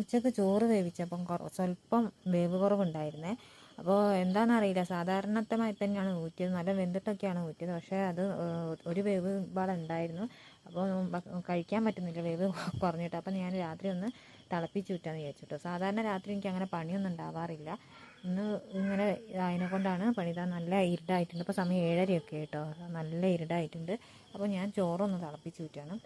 ഉച്ചയ്ക്ക് ചോറ് വേവിച്ചപ്പം കുറ സ്വല്പം വേവ് കുറവുണ്ടായിരുന്നേ. അപ്പോൾ എന്താണെന്നറിയില്ല സാധാരണത്തമായി തന്നെയാണ് ഊറ്റിയത്. നല്ല വെന്തിട്ടൊക്കെയാണ് ഊറ്റിയത്. പക്ഷേ അത് ഒരു വേവ് ഉണ്ടായിരുന്നു. അപ്പോൾ കഴിക്കാൻ പറ്റുന്നില്ല. വേവ് കുറഞ്ഞിട്ട്. അപ്പം ഞാൻ രാത്രി ഒന്ന് തിളപ്പിച്ചൂറ്റാന്ന് വിചാരിച്ചിട്ടോ. സാധാരണ രാത്രി എനിക്ക് അങ്ങനെ പണിയൊന്നും ഉണ്ടാവാറില്ല. ഇന്ന് ഇങ്ങനെ അതിനെ കൊണ്ടാണ് പണിതാ നല്ല ഇരുടായിട്ടുണ്ട്. ഇപ്പോൾ സമയം ഏഴരയൊക്കെ കേട്ടോ നല്ല ഇരുടായിട്ടുണ്ട്. അപ്പോൾ ഞാൻ ചോറൊന്ന് തിളപ്പിച്ചൂറ്റാണ്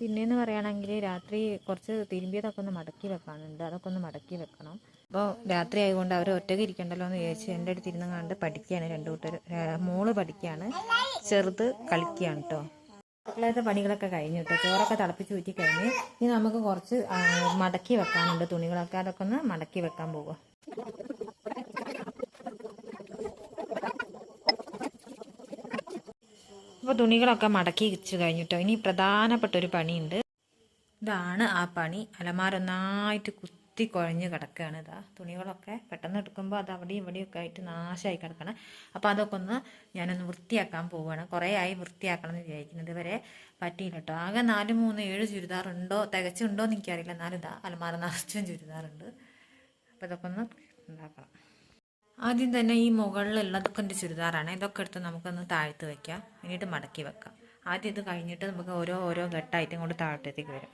പിന്നെയെന്ന് പറയുകയാണെങ്കിൽ രാത്രി കുറച്ച് തിരുമ്പിയതൊക്കെ ഒന്ന് മടക്കി വെക്കാനുണ്ട് അതൊക്കെ ഒന്ന് മടക്കി വെക്കണം. അപ്പോൾ രാത്രി ആയതുകൊണ്ട് അവർ ഒറ്റയ്ക്ക് ഇരിക്കണ്ടല്ലോ എന്ന് വിചാരിച്ച് എന്റെ അടുത്ത് ഇരുന്ന് കണ്ട് പഠിക്കുകയാണ് രണ്ടു കൂട്ടർ മോൾ പഠിക്കുകയാണ് ചെറുത് കളിക്കുകയാണ് കേട്ടോ അടുക്കളത്തെ പണികളൊക്കെ കഴിഞ്ഞു കേട്ടോ ചോറൊക്കെ തിളപ്പിച്ച് ഊറ്റി കഴിഞ്ഞ് ഇനി നമുക്ക് കുറച്ച് മടക്കി വെക്കാനുണ്ട്. തുണികളൊക്കെ അതൊക്കെ ഒന്ന് മടക്കി വെക്കാൻ പോകുക അപ്പോൾ തുണികളൊക്കെ മടക്കി വെച്ച് കഴിഞ്ഞിട്ടോ. ഇനി പ്രധാനപ്പെട്ട ഒരു പണിയുണ്ട്. ഇതാണ് ആ പണി. അലമാര ഒന്നായിട്ട് കുത്തി കുഴഞ്ഞ് കിടക്കുകയാണ് ഇതാ. തുണികളൊക്കെ പെട്ടെന്ന് എടുക്കുമ്പോൾ അത് അവിടെയും ഇവിടെയൊക്കെ ആയിട്ട് നാശമായി കിടക്കണം. അപ്പോൾ അതൊക്കെ ഒന്ന് ഞാനൊന്ന് വൃത്തിയാക്കാൻ പോവുകയാണ് കുറേ ആയി വൃത്തിയാക്കണം എന്ന് വിചാരിക്കുന്നത്. ഇതുവരെ പറ്റിയില്ല കേട്ടോ ആകെ നാല് മൂന്ന് ഏഴ് ചുരിദാറുണ്ടോ? തികച്ചുണ്ടോ എന്ന് എനിക്കറിയില്ല. എന്നാലും ഇതാ അലമാര നിറച്ചും ചുരിദാറുണ്ട്. അപ്പോൾ ഇതൊക്കെ ഒന്ന് ഉണ്ടാക്കണം. ആദ്യം തന്നെ ഈ മുകളിലുള്ളതൊക്കെ എന്റെ ചുരിദാറാണ്. ഇതൊക്കെ എടുത്ത് നമുക്കൊന്ന് താഴ്ത്ത് വെക്കാം. എന്നിട്ട് മടക്കി വെക്കാം. ആദ്യം ഇത് കഴിഞ്ഞിട്ട് നമുക്ക് ഓരോ ഓരോ ഘട്ടമായിട്ട് ഇങ്ങോട്ട് താഴത്തേക്ക് വരാം.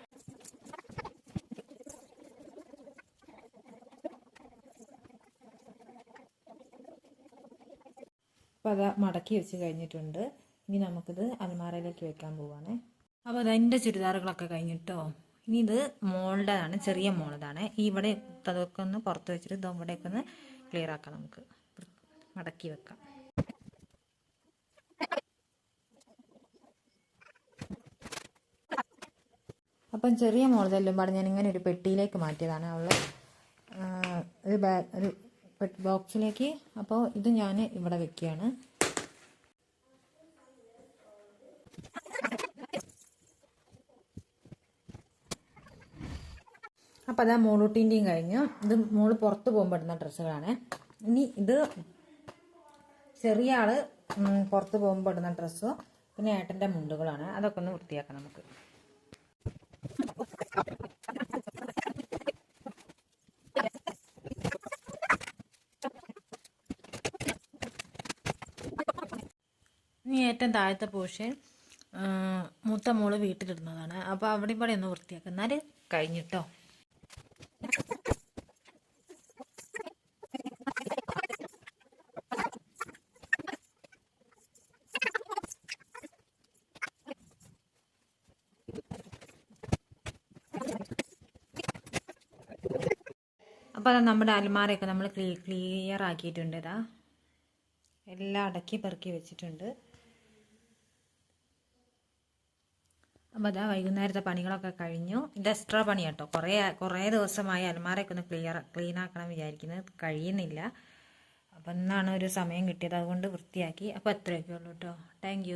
അപ്പോൾ അത് മടക്കി വെച്ച് കഴിഞ്ഞിട്ടുണ്ട്. ഇനി നമുക്കിത് അലമാരയിലേക്ക് വെക്കാൻ പോവാണ്. അപ്പോൾ അത് എന്റെ ചുരിദാറുകളൊക്കെ കഴിഞ്ഞിട്ടോ? ഇനി ഇത് മോളുടേതാണ് ചെറിയ മോളുടേതാണ് ഇവിടെ അതൊക്കെ ഒന്ന് പുറത്ത് വെച്ചിട്ട് ഇത് ഇവിടെയൊക്കെ ഒന്ന് ക്ലിയർ ആക്കാം നമുക്ക്. മടക്കി വെക്കാം. അപ്പം ചെറിയ മോളതെല്ലാം പറഞ്ഞ് ഞാൻ ഇങ്ങനെ ഒരു പെട്ടിയിലേക്ക് മാറ്റിയതാണ് അവൾ. ഒരു ബാഗ് ഒരു ബോക്സിലേക്ക് അപ്പോൾ ഇത് ഞാൻ ഇവിടെ വെക്കുകയാണ്. അപ്പോൾ അതാ മോളൂട്ടീന്റെയും കഴിഞ്ഞു. ഇത് മോൾ പുറത്ത് പോകുമ്പോൾ ഇടുന്ന ഡ്രസ്സുകളാണ്. ഇനി ഇത് ചെറിയ ആൾ പുറത്ത് പോകുമ്പോൾ ഇടുന്ന ഡ്രസ്സും പിന്നെ ഏട്ടന്റെ മുണ്ടുകളാണ്. അതൊക്കെ ഒന്ന് വൃത്തിയാക്കാം നമുക്ക്. ഇനി ഏറ്റവും താഴത്തെ പോഷൻ മൂത്ത മോൾ വീട്ടിലിടുന്നതാണ്. അപ്പോൾ അവിടെ ഇവിടെ ഒന്ന് വൃത്തിയാക്കുന്നാൽ കഴിഞ്ഞിട്ടോ അപ്പോൾ അത് നമ്മുടെ അലമാരയൊക്കെ നമ്മൾ ക്ലീ ക്ലിയർ ആക്കിയിട്ടുണ്ട് ഇതാ. എല്ലാം അടക്കി പെറുക്കി വെച്ചിട്ടുണ്ട്. അപ്പോൾ അതാ വൈകുന്നേരത്തെ പണികളൊക്കെ കഴിഞ്ഞു. ഇത് എക്സ്ട്രാ പണി കേട്ടോ കുറേ കുറേ ദിവസമായി അലമാരയൊക്കെ ഒന്ന് ക്ലിയർ ക്ലീൻ ആക്കണം വിചാരിക്കുന്നത് കഴിയുന്നില്ല. അപ്പം ഇന്നാണ് ഒരു സമയം കിട്ടിയത്. അതുകൊണ്ട് വൃത്തിയാക്കി. അപ്പോൾ എത്രയൊക്കെ ഉള്ളൂ കേട്ടോ താങ്ക്